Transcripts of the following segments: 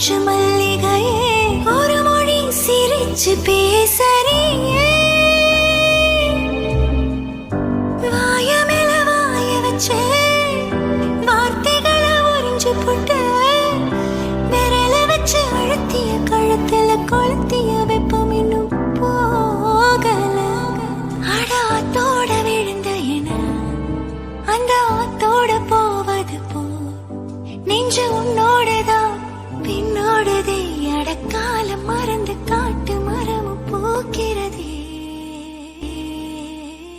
பூற்று மல்லிகையே ஒரு மொழி சிரிச்சு பேசறியே. வாயமில வாய வச்சே வார்த்தைகளை உறிஞ்சு புட்டு விரல வச்சு அழுத்திய கழுத்துல கொளுத்திய வெப்பம் இன்னும் போகல. அடாத்தோட விழுந்த என அந்த ஆத்தோட போவது பின்னோடுதே அடக்காலம் மறந்து காட்டு மரமும் பூக்கிறதே.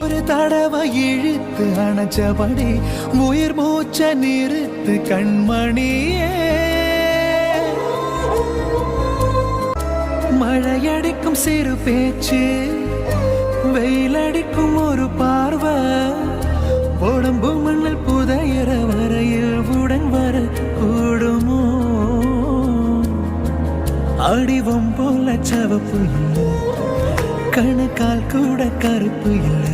ஒரு தடவை இழுத்து அணைச்சபடி உயிர் மூச்ச நிறுத்து கண்மணியே. மழையடிக்கும் சிறு பேச்சு வெயிலடிக்கும் ஒரு பார்வை. படிவம் போல சவப்பு இல்லை. கணக்கால் கூட கருப்பு இல்லை.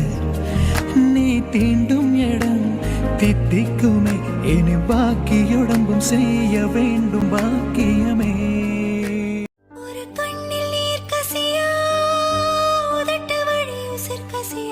நீ தீண்டும் இடம் தித்திக்குமே. இனி பாக்கியுடம்பும் செய்ய வேண்டும் பாக்கியமே. ஒரு கண்ணில் நீர் கசியா உதட்ட வழி உசர் கசியா.